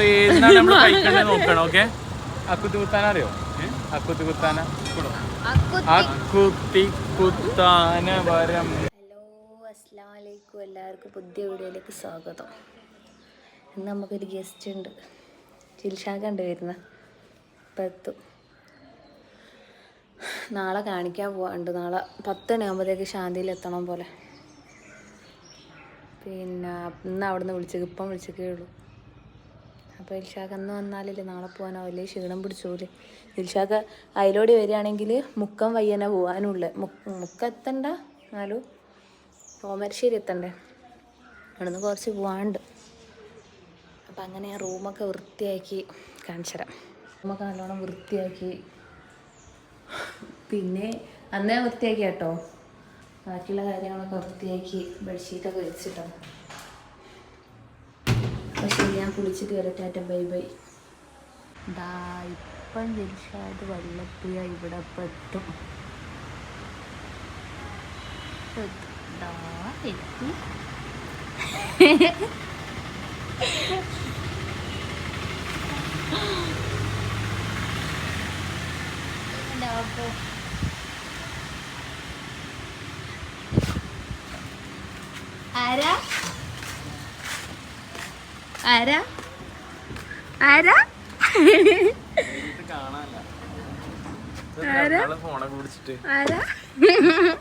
അപ്പൊ ഏതിനാണ് നമ്മൾ കഴിക്കേണ്ടത് നോക്കണം ഓക്കെ അക്കുത്തി കുത്താന അറിയോ? അക്കുത്തി കുത്താന അക്കുത്തി കുത്താന വരം. ഹലോ അസ്സാം വലൈക്കും എല്ലാവർക്കും പുതിയ വീഡിയോയിലേക്ക് സ്വാഗതം. ഇന്ന് നമുക്കൊരു ഗസ്റ്റ് ഉണ്ട്. ചിൽഷാ ഉണ്ട് വരുന്ന പത്തു. നാളെ കാണിക്കാൻ പോകാണ്ട് നാളെ പത്ത് മണിയാകുമ്പോഴത്തേക്ക് ശാന്തിയിൽ എത്തണം പോലെ. പിന്നെ ഇന്ന് അവിടെ നിന്ന് വിളിച്ചത് ഇപ്പം വിളിച്ചേക്കേ ഉള്ളൂ. അപ്പോൾ ഇൽഷാക്ക് അന്ന് വന്നാലല്ലേ നാളെ പോകാനാവില്ലേ ക്ഷീണം പിടിച്ചോൽ. ഇൽഷാക്ക് അതിലോടി വരികയാണെങ്കിൽ മുക്കം വയ്യനെ പോകാനുള്ള മുക്കെത്തണ്ട എന്നാലും? തോമരശ്ശേരി എത്തണ്ടേ? അവിടുന്ന് കുറച്ച് പോകാണ്ട് അപ്പം അങ്ങനെ റൂമൊക്കെ വൃത്തിയാക്കി. കാണിച്ചു തരാം റൂമൊക്കെ നല്ലോണം വൃത്തിയാക്കി. പിന്നെ അന്നേ വൃത്തിയാക്കി കേട്ടോ ബാക്കിയുള്ള കാര്യങ്ങളൊക്കെ വൃത്തിയാക്കി ബെഡ്ഷീറ്റൊക്കെ വെച്ചിട്ടാണ് പക്ഷേ ഞാൻ കുളിച്ച് വരട്ടാറ്റ ബൈ ബൈ ദാ ഇപ്പം ദിൽഷാദ് വല്ലപ്പുഴ ഇവിടെ ഇപ്പം എത്തും എത്തും. ദാ എത്തി ദാ പോ. ആരാ ആരാ? ആരാ?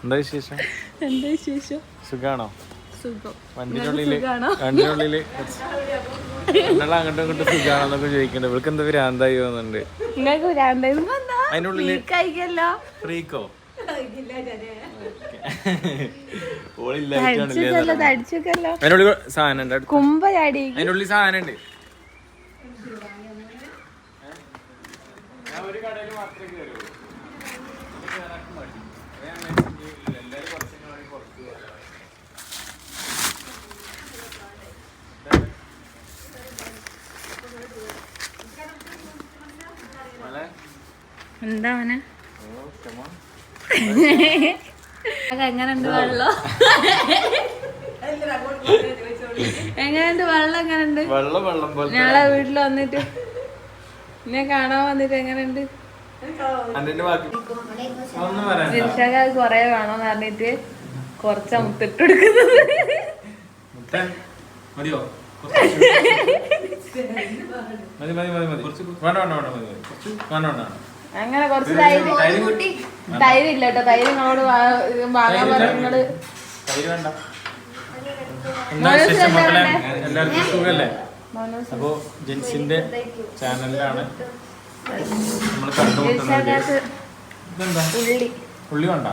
എന്താ വിശേഷം? എന്താ വിശേഷം? സുഖാണോ? അങ്ങോട്ടും ഇങ്ങോട്ടും സുഖാണെന്നൊക്കെ ചോദിക്കണ്ട ഇവൾക്ക് എന്താ ഭ്രാന്തായി തോന്നുന്നുണ്ട്. വന്നാ അതിനുള്ളിൽ കഴിക്കല്ലോ. ഫ്രീക്കോ? അതിനുള്ളിൽ സാധനം ഉണ്ട് സാധനം ഉണ്ട് എന്താ? അവനെ? എങ്ങനെയുണ്ട് വെള്ളം? എങ്ങനെയുണ്ട് വെള്ളം? എങ്ങനെയുണ്ട് വെള്ളം വെള്ളം പോലെ ഞങ്ങളെ വീട്ടിൽ വന്നിട്ട്. എന്നെ കാണാൻ വന്നിട്ട് എങ്ങനെയുണ്ട് ദിൽഷാക്ക് അത് കൊറേ വേണോന്ന് പറഞ്ഞിട്ട് കൊറച്ച മുത്തിട്ട് കൊടുക്കുന്നത്. മതിയോ? അങ്ങനെ കുറച്ച് തൈര് തൈര് ഇല്ല കേട്ടോ തൈര് നിങ്ങളോട് വാങ്ങാൻ തൈര് വേണ്ട. എന്താ വിശേഷം മക്കളെ? എല്ലാവർക്കും അപ്പോ ജെൻസിന്റെ ചാനലിലാണ് നമ്മൾ കണ്ടുമുട്ടുന്നത് ഇതെന്താ? ഉള്ളി. ഉള്ളി വേണ്ട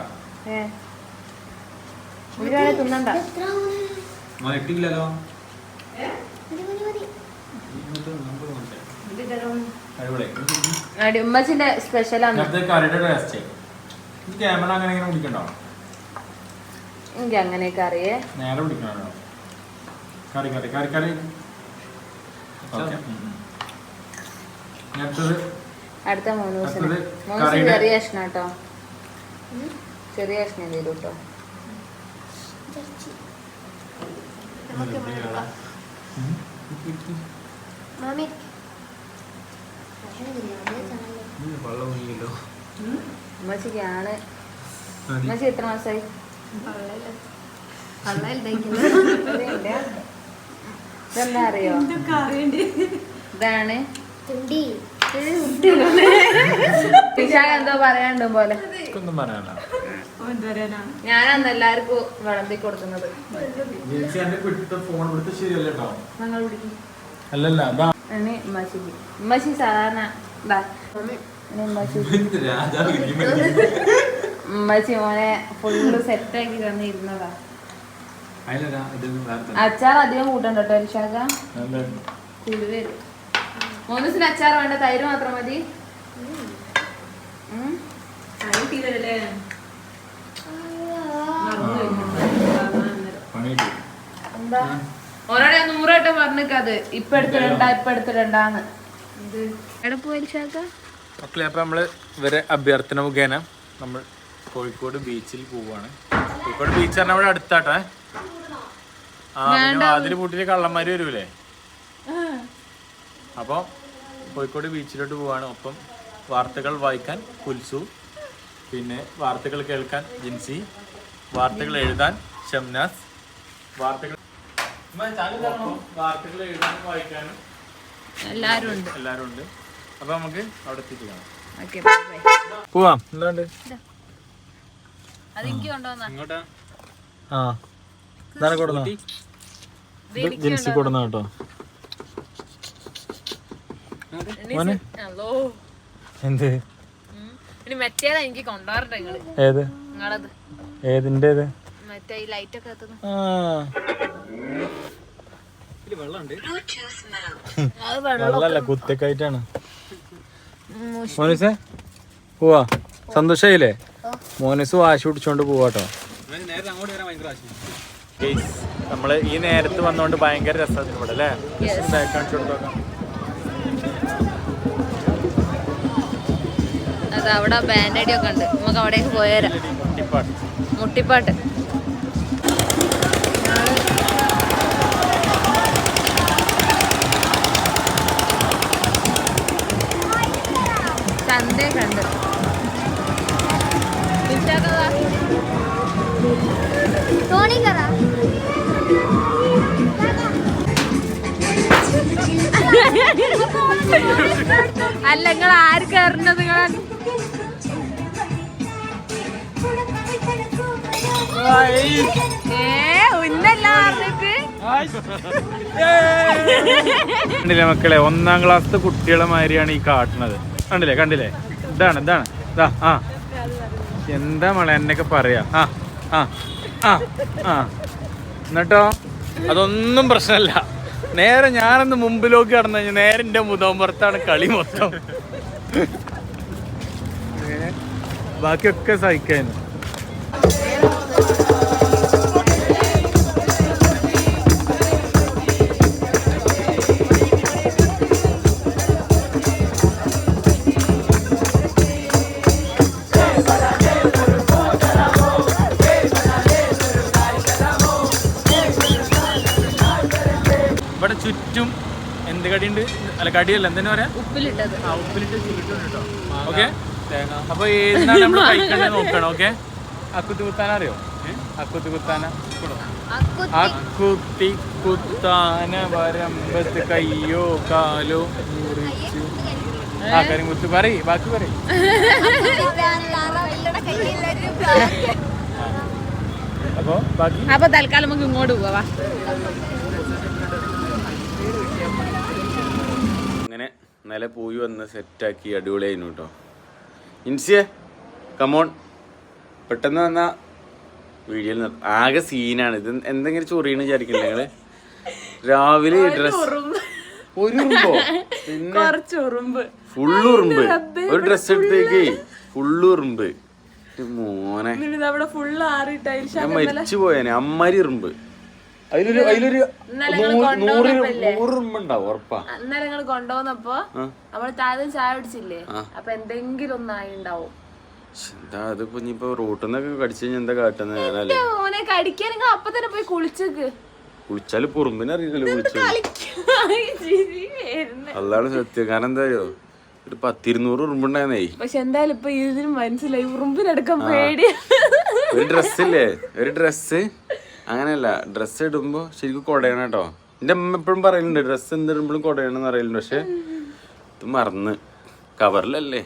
ഇട്ടില്ലല്ലോ അടിപൊളി. അടി ഉമ്മച്ചിന്റെ സ്പെഷ്യലാണ് നേരത്തെ കറിയുടെ ടേസ്റ്റ് ഈ ക്യാമറ അങ്ങനെ ഇങ്ങനെ പിടിക്കണ്ടോ എനിക്ക് അങ്ങനെയൊക്കെ അറിയേ. നേരെ പിടിക്കണോ കറി കറി കറി കറി. ഓക്കെ. അടുത്തത്. അടുത്ത മൂന്ന് ദിവസം. മൂന്ന് ദിവസം ചെറിയ കഷ്ണം കേട്ടോ. ചെറിയ കഷ്ണം തരൂ കേട്ടോ. വെള്ളം ഒഴിയില്ലോ അമ്മച്ചി എത്ര മാസമായി. ഇതെന്താ അറിയോ? ഇതാണ്. എന്തോ പറയാണ്ട് പോലെ. ഞാനന്ന് എല്ലാവർക്കും വിളമ്പി കൊടുക്കുന്നത്. അല്ലല്ല ഉമ്മശി സാധാരണ ഉമ്മച്ചി മോനെ ഫുള്ള് സെറ്റാക്കി തന്നിരുന്നതാ. അതിലല്ല ഇത് വേറെ അച്ചാർ അധികം കൂട്ടണ്ട വരും മൂന്ന് ദിവസത്തിന് അച്ചാർ വേണ്ട തൈര് മാത്രം മതി. ഞാൻ നൂറായിട്ട് പറഞ്ഞിക്കത് ഇപ്പൊ എടുത്തിടണ്ട ഇപ്പൊ എടുത്തിടണ്ടാന്ന് എവിടെ പോയി വിശാഖ മക്കളെ അപ്പം നമ്മൾ ഇവരെ അഭ്യർത്ഥന മുഖേന നമ്മൾ കോഴിക്കോട് ബീച്ചിൽ പോവാണ്. കോഴിക്കോട് ബീച്ച് പറഞ്ഞാൽ അവിടെ അടുത്താട്ടെ ആ പിന്നെ അതിൽ പൂട്ടിൽ കള്ളന്മാർ വരൂലേ? അപ്പോൾ കോഴിക്കോട് ബീച്ചിലോട്ട് പോവാണ്. ഒപ്പം വാർത്തകൾ വായിക്കാൻ കുൽസു പിന്നെ വാർത്തകൾ കേൾക്കാൻ ജിൻസി വാർത്തകൾ എഴുതാൻ ഷംനാസ് വാർത്തകൾ വാർത്തകൾ എഴുതാനും വായിക്കാനും എല്ലാരും ഉണ്ട്. എല്ലാവരും ഉണ്ട്. അപ്പോൾ നമുക്ക് അവിടെ എത്തിയിട്ട് കാണാം. ഓക്കെ പോവാം. എന്താണ്ട്? ഇങ്ങോട്ടാ. ആ. ഇതാണ് കൊടുന്ന ജിൻസി കൊടുന്ന കേട്ടോ. ഹലോ. എന്ത്? ഏത്? കുത്തിക്കായിട്ടാണ് മോനിസേ പോവാ. സന്തോഷായില്ലേ? മോനിസ് വാശി പിടിച്ചോണ്ട് പോവാട്ടോ നമ്മൾ ഈ നേരത്ത് വന്നോണ്ട് ഭയങ്കര രസമാണ് ഇവിടെ അല്ലേ. കാണിച്ചു കൊടുത്തോക്കാം അവിടെ ബാൻഡടി ഒക്കെ ഉണ്ട്. നമുക്ക് അവിടേക്ക് പോയരാ മുട്ടിപ്പാട്ട്. ചന്തേ കണ്ട്. അല്ല നിങ്ങൾ ആര് കയറുന്നത് നിങ്ങൾ? മക്കളെ ഒന്നാം ക്ലാസ് കുട്ടികളെ മാതിരിയാണ് ഈ കാട്ടുന്നത്. കണ്ടില്ലേ കണ്ടില്ലേ? ഇതാണ് ഇതാണ്. ഇതാ ആ. എന്താ മോളെ എന്നൊക്കെ പറയാ. ആ ആ ആ ആ. എന്നിട്ടോ? അതൊന്നും പ്രശ്നമല്ല നേരെ ഞാനൊന്ന് മുമ്പിലോക്ക് കടന്നു കഴിഞ്ഞാൽ നേരെ എന്റെ മുതമ്പുറത്താണ് കളി മൊത്തം. ബാക്കിയൊക്കെ സഹിക്കാനും കടിയുണ്ട് അല്ല കടിയല്ല. എന്തെന്ന് പറയാ? ഉപ്പിലിട്ടത്. ആ ഉപ്പിലിട്ട് ചുരുട്ടുണ്ട് കേട്ടോ. ഓക്കെ? അപ്പൊ ഏതാണ് നമ്മൾ കഴിക്കണ്ടേ നോക്കണം ഓക്കെ? അക്കുത്തി കുത്താന അറിയോ? അക്കുത്തി കുത്താന അക്കുത്തി കുത്താന വരമ്പത്ത് കയ്യോ കാലോ മുറിച്ചു. ആ കാര്യം കുത്തി പറയ് ബാക്കി പറയും. അപ്പൊ ബാക്കി? അപ്പൊ തൽക്കാലം നമുക്ക് ഇങ്ങോട്ട് പോവാ. നില പോയി വന്ന് സെറ്റാക്കി അടിപൊളിയായിരുന്നു കേട്ടോ. ഇൻസിയെ കമോൺ പെട്ടെന്ന് വന്ന വീഡിയോയിൽ ആകെ സീനാണ് ഇത് എന്തെങ്കിലും ചൊറിയെന്ന് വിചാരിക്കില്ല നിങ്ങൾ? രാവിലെ ഡ്രസ് ഒരു ഉറുമ്പോ പിന്നെ ഫുള്ള് ഉറുമ്പ് ഒരു ഡ്രസ് എടുത്തേക്ക്. ഫുള്ള് ഉറുമ്പ് മോനെ. ഞാൻ മരിച്ചു പോയേനെ. അമ്മാരി ഉറുമ്പ് അതിലൊരു അതിലൊരു നൂറ് ഉണ്ടാവും ഉറപ്പാ. അന്നേരം നിങ്ങൾ കൊണ്ടുപോന്നപ്പോ നമ്മൾ താഴെ ചായ പിടിച്ചില്ലേ അപ്പൊ എന്തെങ്കിലും ഒന്നായി ഉണ്ടാവും എന്താ അതിപ്പോ ഇനിയിപ്പോ റോട്ടിൽ നിന്നൊക്കെ കടിച്ചു കഴിഞ്ഞാൽ എന്താ കാട്ടുന്നത് ഞാനല്ലേ കടിക്കാൻ നിങ്ങൾ അപ്പൊ തന്നെ പോയി കുളിച്ചേക്ക്. കുളിച്ചാൽ കുളിച്ചു അതാണ് സത്യം. കാരണം എന്താ അറിയോ? ഒരു പത്തിരുന്നൂറ് ഉറുമ്പുണ്ടായിരുന്നേ. പക്ഷെ എന്തായാലും ഇപ്പൊ ഇതിന് മനസ്സിലായി ഉറുമ്പിനെടുക്കാൻ പേടി ഒരു ഡ്രസ്സില്ലേ ഒരു ഡ്രസ്സ് അങ്ങനെയല്ല ഡ്രസ്സ് ഇടുമ്പോ ശരിക്കും കൊടയണം കേട്ടോ. എന്റെ അമ്മ എപ്പോഴും പറയുന്നുണ്ട് ഡ്രസ്സ് എന്തിടുമ്പോഴും കൊടയണം എന്ന് പറയലുണ്ട്. പക്ഷെ ഇത് മറന്ന്. കവറിലല്ലേ?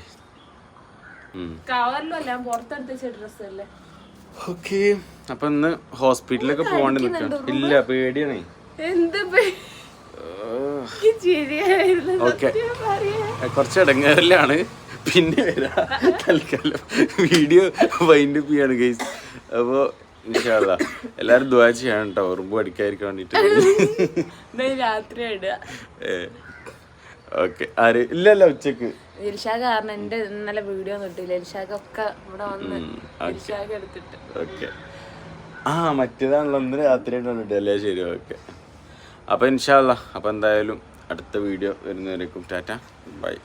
ഓക്കെ. അപ്പൊ ഇന്ന് ഹോസ്പിറ്റലൊക്കെ പോകണ്ടി നിൽക്കാം ഇല്ല പേടിയാണേ. ഓക്കെ. കുറച്ച് ഇടങ്ങേറിലാണ്. പിന്നെ വരാ. തൽക്കാലം. വീഡിയോ വൈൻഡ് അപ്പ് ചെയ്യാണ് ഗൈസ് അപ്പോൾ ഇൻഷാല്ല എല്ലാവരും ദ്വാ ചെയ്യണം കേട്ടോ ഉറുമ്പ് അടിക്കാതിരിക്കാൻ വേണ്ടിട്ട്. രാത്രി ഓക്കെ. ആര്? ഇല്ലല്ല ഉച്ചയ്ക്ക്. ഇൽഷാ കാരണം എന്റെ ഇന്നലെ വീഡിയോ ഒക്കെ ഇവിടെ വന്ന് ഇൽഷാഖ് എടുത്തിട്ട്. ഓക്കെ. ആ മറ്റേതാണല്ലോ. ഇന്ന് രാത്രി അല്ലേ? ശരി ഓക്കെ. അപ്പോൾ ഇൻഷാല്ല അപ്പോൾ എന്തായാലും അടുത്ത വീഡിയോ വരുന്നവരേക്കും ടാറ്റ. ബൈ.